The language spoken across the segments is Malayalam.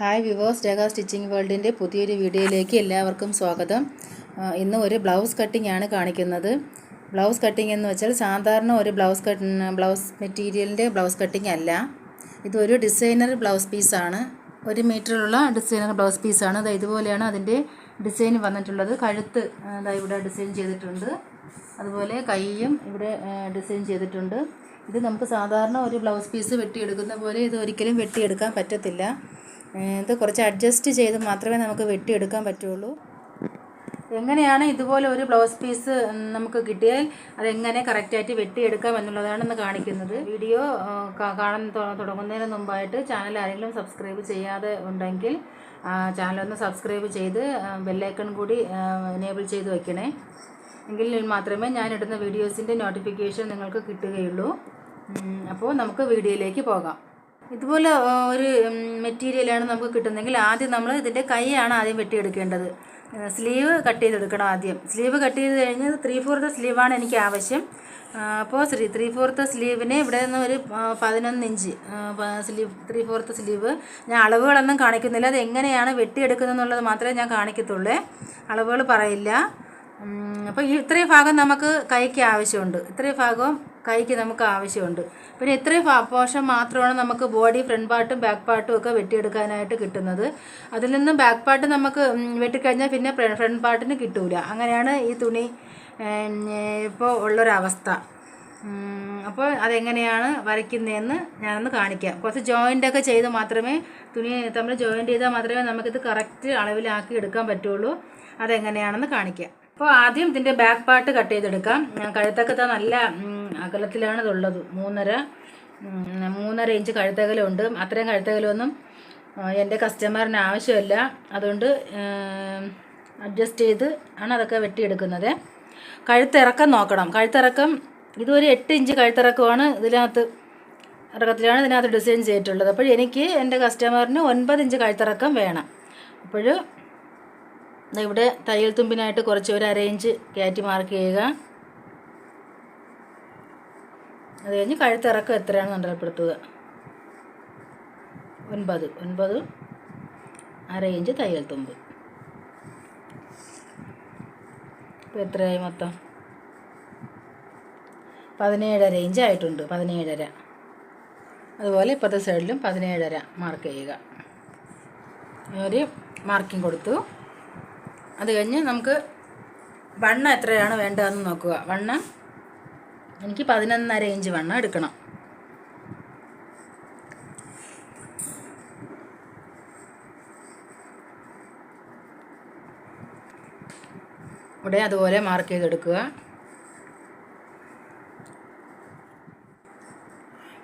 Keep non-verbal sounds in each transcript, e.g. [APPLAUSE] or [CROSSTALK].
ഹായ് വിവേഴ്സ് രേഖ സ്റ്റിച്ചിങ് വേൾഡിന്റെ പുതിയൊരു വീഡിയോയിലേക്ക് എല്ലാവർക്കും സ്വാഗതം. ഇന്ന് ഒരു ബ്ലൗസ് കട്ടിംഗ് ആണ് കാണിക്കുന്നത്. ബ്ലൗസ് കട്ടിംഗ് എന്ന് വെച്ചാൽ സാധാരണ ഒരു ബ്ലൗസ് കട്ട് ബ്ലൗസ് മെറ്റീരിയലിന്റെ ബ്ലൗസ് കട്ടിംഗ് അല്ല. ഇതൊരു ഡിസൈനർ ബ്ലൗസ് പീസാണ്. ഒരു മീറ്ററിലുള്ള ഡിസൈനർ ബ്ലൗസ് പീസാണ്. അത് ഇതുപോലെയാണ് അതിന്റെ ഡിസൈൻ വന്നിട്ടുള്ളത്. കഴുത്ത് അതായത് ഇവിടെ ഡിസൈൻ ചെയ്തിട്ടുണ്ട്. അതുപോലെ കൈയും ഇവിടെ ഡിസൈൻ ചെയ്തിട്ടുണ്ട്. ഇത് നമുക്ക് സാധാരണ ഒരു ബ്ലൗസ് പീസ് വെട്ടിയെടുക്കുന്ന പോലെ ഇത് ഒരിക്കലും വെട്ടിയെടുക്കാൻ പറ്റത്തില്ല. ഇത് കുറച്ച് അഡ്ജസ്റ്റ് ചെയ്ത് മാത്രമേ നമുക്ക് വെട്ടിയെടുക്കാൻ പറ്റുള്ളൂ. എങ്ങനെയാണ് ഇതുപോലെ ഒരു ബ്ലൗസ് പീസ് നമുക്ക് കിട്ടിയാൽ അതെങ്ങനെ കറക്റ്റായിട്ട് വെട്ടിയെടുക്കാം എന്നുള്ളതാണ് ഇന്ന് കാണിക്കുന്നത്. വീഡിയോ കാണാൻ തുടങ്ങുന്നതിന് മുമ്പായിട്ട് ചാനൽ ആരെങ്കിലും സബ്സ്ക്രൈബ് ചെയ്യാതെ ഉണ്ടെങ്കിൽ ചാനൽ ഒന്ന് സബ്സ്ക്രൈബ് ചെയ്ത് ബെല്ലൈക്കൺ കൂടി എനേബിൾ ചെയ്ത് വയ്ക്കണേ എങ്കിൽ മാത്രമേ ഞാൻ ഇടുന്ന വീഡിയോസിന്റെ നോട്ടിഫിക്കേഷൻ നിങ്ങൾക്ക് കിട്ടുകയുള്ളൂ. അപ്പോൾ നമുക്ക് വീഡിയോയിലേക്ക് പോകാം. ഇതുപോലെ ഒരു മെറ്റീരിയലാണ് നമുക്ക് കിട്ടുന്നതെങ്കിൽ ആദ്യം നമ്മൾ ഇതിന്റെ കൈയാണ് ആദ്യം വെട്ടിയെടുക്കേണ്ടത്. സ്ലീവ് കട്ട് ചെയ്തെടുക്കണം ആദ്യം. സ്ലീവ് കട്ട് ചെയ്ത് കഴിഞ്ഞ് ത്രീ ഫോർത്ത് സ്ലീവാണ് എനിക്ക് ആവശ്യം. അപ്പോൾ ശ്രീ ത്രീ ഫോർത്ത് സ്ലീവിന് ഇവിടെ നിന്ന് ഒരു പതിനൊന്ന് inch sleeve three fourth sleeve ഞാൻ അളവുകളൊന്നും കാണിക്കുന്നില്ല. അത് എങ്ങനെയാണ് വെട്ടിയെടുക്കുന്നത് എന്നുള്ളത് മാത്രമേ ഞാൻ കാണിക്കത്തുള്ളൂ. അളവുകൾ പറയില്ല. അപ്പോൾ ഇത്രയും ഭാഗം നമുക്ക് കൈക്ക് ആവശ്യമുണ്ട്. ഇത്രയും ഭാഗവും കൈക്ക് നമുക്ക് ആവശ്യമുണ്ട്. പിന്നെ ഇത്രയും പോർഷൻ മാത്രമാണ് നമുക്ക് ബോഡി ഫ്രണ്ട് പാർട്ടും ബാക്ക് പാർട്ടും ഒക്കെ വെട്ടിയെടുക്കാനായിട്ട് കിട്ടുന്നത്. അതിൽ നിന്നും ബാക്ക് പാർട്ട് നമുക്ക് വെട്ടിക്കഴിഞ്ഞാൽ പിന്നെ ഫ്രണ്ട് പാർട്ടിന് കിട്ടൂല. അങ്ങനെയാണ് ഈ തുണി ഇപ്പോൾ ഉള്ളൊരവസ്ഥ. അപ്പോൾ അതെങ്ങനെയാണ് വരയ്ക്കുന്നതെന്ന് ഞാനൊന്ന് കാണിക്കാം. കുറച്ച് ജോയിന്റ് ഒക്കെ ചെയ്ത് മാത്രമേ തുണി തമ്മിൽ ജോയിന്റ് ചെയ്താൽ മാത്രമേ നമുക്കിത് കറക്റ്റ് അളവിലാക്കി എടുക്കാൻ പറ്റുള്ളൂ. അതെങ്ങനെയാണെന്ന് കാണിക്കാം. അപ്പോൾ ആദ്യം ഇതിന്റെ ബാക്ക് പാർട്ട് കട്ട് ചെയ്തെടുക്കാം. കഴുത്തക്കത്തെ നല്ല അകലത്തിലാണ് ഇതുള്ളത്. മൂന്നര മൂന്നര ഇഞ്ച് കഴുത്തകലുണ്ട്. അത്രയും കഴുത്തകലൊന്നും എന്റെ കസ്റ്റമറിന് ആവശ്യമില്ല. അതുകൊണ്ട് അഡ്ജസ്റ്റ് ചെയ്ത് ആണ് അതൊക്കെ വെട്ടിയെടുക്കുന്നത്. കഴുത്തിറക്കം നോക്കണം. കഴുത്തിറക്കം ഇതൊരു എട്ട് ഇഞ്ച് കഴുത്തിറക്കമാണ് ഇതിനകത്ത് ഇറക്കത്തിലാണ് ഇതിനകത്ത് ഡിസൈൻ ചെയ്തിട്ടുള്ളത്. അപ്പോൾ എനിക്ക് എന്റെ കസ്റ്റമറിന് ഒൻപത് ഇഞ്ച് കഴുത്തിറക്കം വേണം. അപ്പോൾ ഇവിടെ തയ്യൽ തുമ്പിനായിട്ട് കുറച്ച് ഒരു അര ഇഞ്ച് കയറ്റി മാർക്ക് ചെയ്യുക. അത് കഴിഞ്ഞ് കഴുത്തിറക്കം എത്രയാണ് അടയാളപ്പെടുത്തുക ഒൻപത്. ഒൻപത് അര ഇഞ്ച് തയ്യൽ തുമ്പ്. ഇപ്പോൾ എത്രയായി മൊത്തം? പതിനേഴര ഇഞ്ച് ആയിട്ടുണ്ട്. പതിനേഴര അതുപോലെ ഇപ്പോഴത്തെ സൈഡിലും പതിനേഴര മാർക്ക് ചെയ്യുക. ഒരു മാർക്കിംഗ് കൊടുത്തു. അത് കഴിഞ്ഞ് നമുക്ക് വണ്ണം എത്രയാണ് വേണ്ടതെന്ന് നോക്കുക. വണ്ണം എനിക്ക് പതിനൊന്നര ഇഞ്ച് വണ്ണം എടുക്കണം. ഇവിടെ അതുപോലെ മാർക്ക് ചെയ്തെടുക്കുക.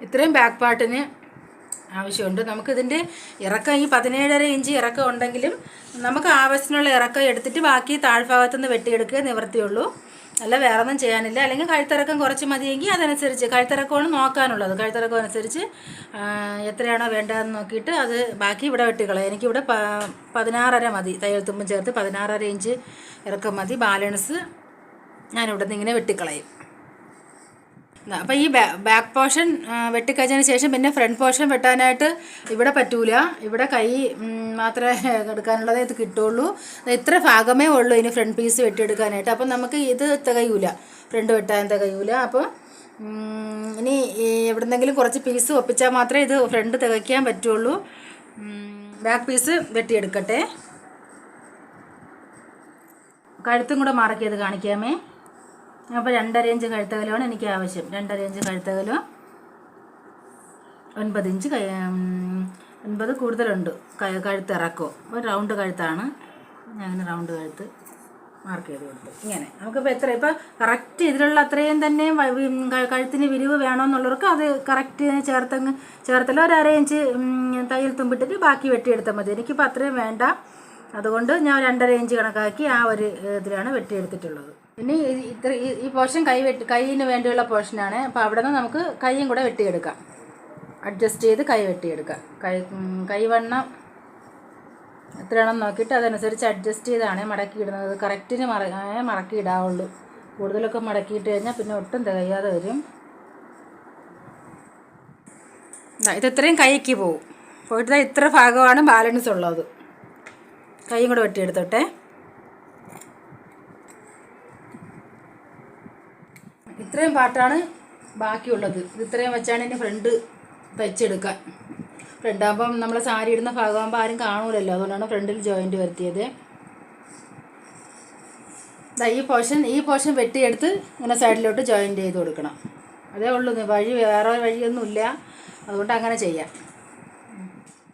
ഇത്രയും ബാക്ക് പാർട്ടിന് ആവശ്യമുണ്ട്. നമുക്കിതിന്റെ ഇറക്കം ഈ പതിനേഴര ഇഞ്ച് ഇറക്കം ഉണ്ടെങ്കിലും നമുക്ക് ആവശ്യത്തിനുള്ള ഇറക്കം എടുത്തിട്ട് ബാക്കി താഴ്ഭാഗത്തു നിന്ന് വെട്ടിയെടുക്കുക നിവർത്തിയുള്ളൂ അല്ല വേറെ ഒന്നും ചെയ്യാനില്ല. അല്ലെങ്കിൽ കഴുത്തിറക്കം കുറച്ച് മതിയെങ്കിൽ അതനുസരിച്ച് കഴുത്തിറക്കമാണ് നോക്കാനുള്ളത്. കഴുത്തിറക്കം അനുസരിച്ച് എത്രയാണോ വേണ്ടതെന്ന് നോക്കിയിട്ട് അത് ബാക്കി ഇവിടെ വെട്ടിക്കളയാം. എനിക്കിവിടെ പ പതിനാറര മതി. തയ്യൽ തുമ്പും ചേർത്ത് പതിനാറര ഇഞ്ച് ഇറക്കം മതി. ബാലൻസ് ഞാനിവിടെ നിന്ന് ഇങ്ങനെ വെട്ടിക്കളയും. അപ്പോൾ ഈ ബാക്ക് പോർഷൻ വെട്ടിക്കഴിഞ്ഞതിന് ശേഷം പിന്നെ ഫ്രണ്ട് പോർഷൻ വെട്ടാനായിട്ട് ഇവിടെ പറ്റൂല. ഇവിടെ കൈ മാത്രമേ [LAUGHS] എടുക്കാനുള്ളത് ഇത് കിട്ടുള്ളൂ. ഇത്ര ഭാഗമേ ഉള്ളൂ ഇനി ഫ്രണ്ട് പീസ് വെട്ടിയെടുക്കാനായിട്ട്. അപ്പം നമുക്ക് ഇത് തികയൂല. ഫ്രണ്ട് വെട്ടാൻ തികയൂല. അപ്പോൾ ഇനി എവിടെന്നെങ്കിലും കുറച്ച് പീസ് ഒപ്പിച്ചാൽ മാത്രമേ ഇത് ഫ്രണ്ട് തികയ്ക്കാൻ പറ്റുള്ളൂ. ബാക്ക് പീസ് വെട്ടിയെടുക്കട്ടെ. കഴുത്തും കൂടെ മാർക്ക് കാണിക്കാമേ. അപ്പോൾ രണ്ടര ഇഞ്ച് കഴുത്തകലമാണ് എനിക്ക് ആവശ്യം. രണ്ടര ഇഞ്ച് കഴുത്തകലോ. ഒൻപത് ഇഞ്ച് ഒൻപത് കൂടുതലുണ്ട്. കഴുത്ത് ഇറക്കോ. അപ്പോൾ റൗണ്ട് കഴുത്താണ്. ഞാൻ അങ്ങനെ റൗണ്ട് കഴുത്ത് മാർക്ക് ചെയ്ത് കൊടുത്തു. ഇങ്ങനെ. നമുക്കിപ്പോൾ എത്ര ഇപ്പോൾ കറക്റ്റ് ഇതിലുള്ള അത്രയും തന്നെ കഴുത്തിന് വിരിവ് വേണമെന്നുള്ളവർക്ക് അത് കറക്റ്റ് ചേർത്തങ്ങ് ചേർത്തല്ല. ഒരു അര ഇഞ്ച് തയ്യൽ തുമ്പിട്ടിട്ട് ബാക്കി വെട്ടിയെടുത്താൽ മതി. എനിക്കിപ്പോൾ അത്രയും വേണ്ട. അതുകൊണ്ട് ഞാൻ രണ്ടര ഇഞ്ച് കണക്കാക്കി ആ ഒരു ഇതിലാണ് വെട്ടിയെടുത്തിട്ടുള്ളത്. ഇനി ഇത്ര ഈ- പോർഷൻ കൈ വെട്ടി കൈയിന് വേണ്ടിയുള്ള പോർഷനാണ് അപ്പോൾ അവിടെ നിന്ന് നമുക്ക് കൈയും കൂടെ വെട്ടിയെടുക്കാം. അഡ്ജസ്റ്റ് ചെയ്ത് കൈ വെട്ടിയെടുക്കാം. കൈ കൈവണ്ണം എത്രയാണെന്ന് നോക്കിയിട്ട് അതനുസരിച്ച് അഡ്ജസ്റ്റ് ചെയ്താണ് മടക്കി ഇടുന്നത്. കറക്റ്റിന് മറ മടക്കി ഇടാവുള്ളൂ. കൂടുതലൊക്കെ മടക്കിയിട്ട് കഴിഞ്ഞാൽ പിന്നെ ഒട്ടും തികയാതെ വരും. ഇത് ഇത്രയും കൈക്ക് പോവും. പോയിട്ട് ഇത്ര ഭാഗമാണ് ബാലൻസ് ഉള്ളത്. കൈയും കൂടെ വെട്ടിയെടുത്തോട്ടെ. ഇത്രയും പാട്ടാണ് ബാക്കിയുള്ളത്. ഇത് ഇത്രയും വെച്ചാണ് ഇനി ഫ്രണ്ട് തയ്ച്ചെടുക്കാൻ. ഫ്രണ്ട് ആകുമ്പം നമ്മൾ സാരി ഇടുന്ന ഭാഗമാകുമ്പോൾ ആരും കാണൂലല്ലോ. അതുകൊണ്ടാണ് ഫ്രണ്ടിൽ ജോയിന്റ് വരുത്തിയത്. ഈ പോർഷൻ ഈ പോർഷൻ വെട്ടിയെടുത്ത് ഇങ്ങനെ സൈഡിലോട്ട് ജോയിന്റ് ചെയ്ത് കൊടുക്കണം. അതേ ഉള്ളൂ. വഴി വേറെ വഴിയൊന്നുമില്ല. അതുകൊണ്ട് അങ്ങനെ ചെയ്യാം.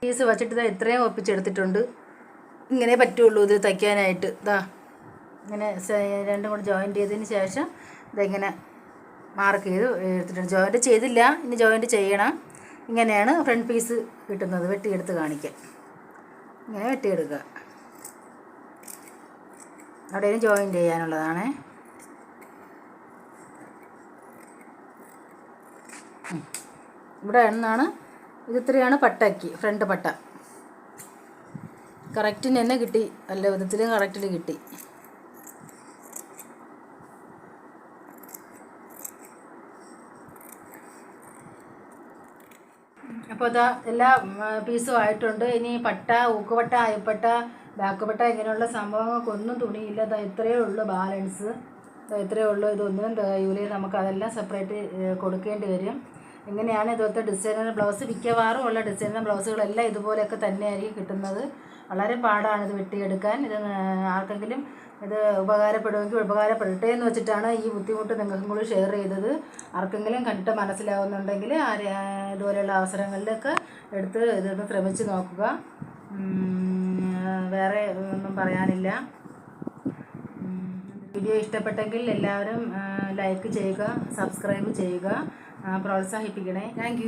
പീസ് വച്ചിട്ട് ഇതാ ഇത്രയും ഒപ്പിച്ചെടുത്തിട്ടുണ്ട്. ഇങ്ങനെ പറ്റുള്ളൂ ഇത് തയ്ക്കാനായിട്ട്. ഇതാ ഇങ്ങനെ രണ്ടും കൂടെ ജോയിന്റ് ചെയ്തതിന് ശേഷം ഇതെങ്ങനെ മാർക്ക് ചെയ്ത് എടുത്തിട്ടുണ്ട്. ജോയിന്റ് ചെയ്തില്ല ഇനി ജോയിന്റ് ചെയ്യണം. ഇങ്ങനെയാണ് ഫ്രണ്ട് പീസ് കിട്ടുന്നത് വെട്ടിയെടുത്ത് കാണിക്കാൻ. ഇങ്ങനെ വെട്ടിയെടുക്കുക. അവിടെയും ജോയിൻ ചെയ്യാനുള്ളതാണ്. ഇവിടെ എന്നാണ് ഇത് ഇത്രയാണ് പട്ടയ്ക്ക് ഫ്രണ്ട് പട്ട. കറക്റ്റിന് തന്നെ കിട്ടി. നല്ല വിധത്തിൽ കറക്റ്റിൽ കിട്ടി. അപ്പോൾ അതാ എല്ലാ പീസും ആയിട്ടുണ്ട്. ഇനി പട്ട ഊക്കുപട്ട അയപ്പട്ട ബാക്കുപട്ട ഇങ്ങനെയുള്ള സംഭവങ്ങൾക്കൊന്നും തുണിയില്ല. ഇതാ ഇത്രയേ ഉള്ളൂ ബാലൻസ് ഇതാ ഇത്രയേ ഉള്ളൂ. ഇതൊന്നും തികയൂലേ നമുക്ക് അതെല്ലാം സെപ്പറേറ്റ് കൊടുക്കേണ്ടി വരും. ഇങ്ങനെയാണ് ഇതുപോലത്തെ ഡിസൈനർ ബ്ലൗസ് മിക്കവാറും ഉള്ള ഡിസൈനർ ബ്ലൗസുകളെല്ലാം ഇതുപോലെയൊക്കെ തന്നെയായിരിക്കും കിട്ടുന്നത്. വളരെ പാടാണ് ഇത് വെട്ടിയെടുക്കാൻ. ഇത് ആർക്കെങ്കിലും ഇത് ഉപകാരപ്പെടുമെങ്കിൽ ഉപകാരപ്പെടട്ടെ എന്ന് വെച്ചിട്ടാണ് ഈ ബുദ്ധിമുട്ട് നിങ്ങൾക്കും കൂടി ഷെയർ ചെയ്തത്. ആർക്കെങ്കിലും കണ്ടിട്ട് മനസ്സിലാവുന്നുണ്ടെങ്കിൽ ഇതുപോലെയുള്ള അവസരങ്ങളിലൊക്കെ എടുത്ത് ഇതൊന്ന് ശ്രമിച്ച് നോക്കുക. വേറെ ഒന്നും പറയാനില്ല. വീഡിയോ ഇഷ്ടപ്പെട്ടെങ്കിൽ എല്ലാവരും ലൈക്ക് ചെയ്യുക സബ്സ്ക്രൈബ് ചെയ്യുക പ്രോത്സാഹിപ്പിക്കണേ. താങ്ക്